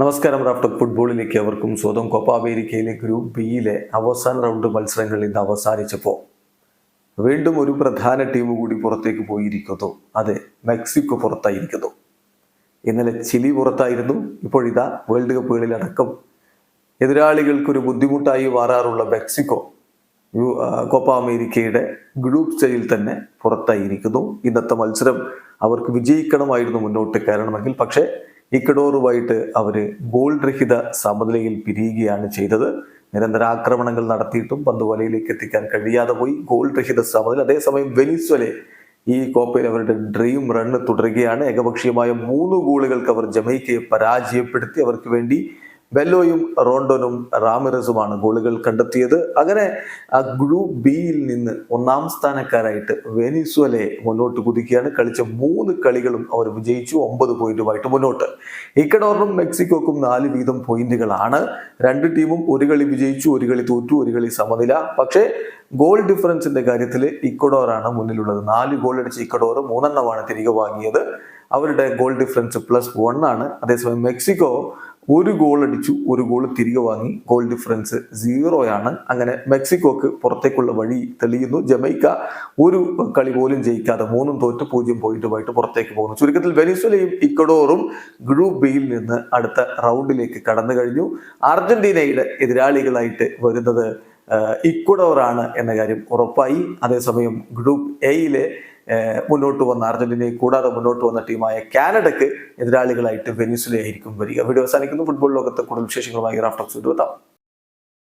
നമസ്കാരം റാഫ്റ്റർ ഫുട്ബോളിലേക്ക് അവർക്കും സ്വന്തം കോപ്പ അമേരിക്കയിലെ ഗ്രൂപ്പ് ബിയിലെ അവസാന റൗണ്ട് മത്സരങ്ങൾ ഇന്ന് അവസാനിച്ചപ്പോൾ വീണ്ടും ഒരു പ്രധാന ടീം കൂടി പുറത്തേക്ക് പോയിരിക്കുന്നു. അതെ മെക്സിക്കോ പുറത്തായിരിക്കുന്നു. ഇന്നലെ ചിലി പുറത്തായിരുന്നു. ഇപ്പോഴിതാ വേൾഡ് കപ്പുകളിലടക്കം എതിരാളികൾക്കൊരു ബുദ്ധിമുട്ടായി മാറാറുള്ള മെക്സിക്കോ കോപ്പ അമേരിക്കയുടെ ഗ്രൂപ്പ് സ്റ്റേജിൽ തന്നെ പുറത്തായിരിക്കുന്നു. ഇന്നത്തെ മത്സരം അവർക്ക് വിജയിക്കണമായിരുന്നു മുന്നോട്ട് കയറണമെങ്കിൽ. പക്ഷേ ഇക്കഡോറുമായിട്ട് അവർ ഗോൾ രഹിത സമനിലയിൽ പിരിയുകയാണ് ചെയ്തത്. നിരന്തര ആക്രമണങ്ങൾ നടത്തിയിട്ടും പന്ത് വലയിലേക്ക് എത്തിക്കാൻ കഴിയാതെ പോയി ഗോൾ രഹിത സമനില. അതേസമയം വെനിസ്വലെ ഈ കോപ്പയിൽ അവരുടെ ഡ്രീം റണ്ണ് തുടരുകയാണ്. ഏകപക്ഷീയമായ മൂന്ന് ഗോളുകൾക്ക് അവർ ജമൈക്കയെ പരാജയപ്പെടുത്തി. അവർക്ക് വേണ്ടി ബെല്ലോയും റോണ്ടോനും റാമിറസുമാണ് ഗോളുകൾ കണ്ടെത്തിയത്. അങ്ങനെ ഗ്രൂപ്പ് ബിയിൽ നിന്ന് ഒന്നാം സ്ഥാനക്കാരായിട്ട് വെനിസ്വലെ മുന്നോട്ട് കുതിക്കുകയാണ്. കളിച്ച മൂന്ന് കളികളും അവർ വിജയിച്ചു. ഒമ്പത് പോയിന്റുമായിട്ട് മുന്നോട്ട്. ഇക്കഡോറിനും മെക്സിക്കോക്കും നാല് വീതം പോയിന്റുകളാണ്. രണ്ട് ടീമും ഒരു കളി വിജയിച്ചു ഒരു കളി തോറ്റു ഒരു കളി സമനില. പക്ഷേ ഗോൾ ഡിഫറൻസിന്റെ കാര്യത്തിൽ ഇക്കഡോറാണ് മുന്നിലുള്ളത്. നാല് ഗോൾ അടിച്ച ഇക്കഡോർ മൂന്നെണ്ണമാണ് തിരികെ വാങ്ങിയത്. അവരുടെ ഗോൾ ഡിഫറൻസ് പ്ലസ് വൺ ആണ്. അതേസമയം മെക്സിക്കോ ഒരു ഗോൾ അടിച്ചു ഒരു ഗോൾ തിരികെ വാങ്ങി. ഗോൾ ഡിഫറൻസ് സീറോയാണ് അങ്ങനെ മെക്സിക്കോക്ക് പുറത്തേക്കുള്ള വഴി തെളിയുന്നു. ജമൈക്ക ഒരു കളി പോലും ജയിക്കാതെ മൂന്നും തോറ്റ് പൂജ്യം പോയിന്റുമായിട്ട് പുറത്തേക്ക് പോകുന്നു. ചുരുക്കത്തിൽ വെനിസ്വലയും ഇക്കഡോറും ഗ്രൂപ്പ് ബിയിൽ നിന്ന് അടുത്ത റൗണ്ടിലേക്ക് കടന്നു കഴിഞ്ഞു. അർജന്റീനയുടെ എതിരാളികളായിട്ട് വരുന്നത് ഇക്വഡോറാണ് എന്ന കാര്യം ഉറപ്പായി. അതേസമയം ഗ്രൂപ്പ് എയിലെ മുന്നോട്ട് വന്ന അർജന്റീനയെ കൂടാതെ മുന്നോട്ട് വന്ന ടീമായ കാനഡയ്ക്ക് എതിരാളികളായിട്ട് വെനിസുല ആയിരിക്കും വരിക. വീഡിയോ അവസാനിക്കുന്നു. ഫുട്ബോൾ ലോകത്തെ കൂടുതൽ വിശേഷങ്ങളുമായി റാഫ്റ്റോക്സ് എത്താം.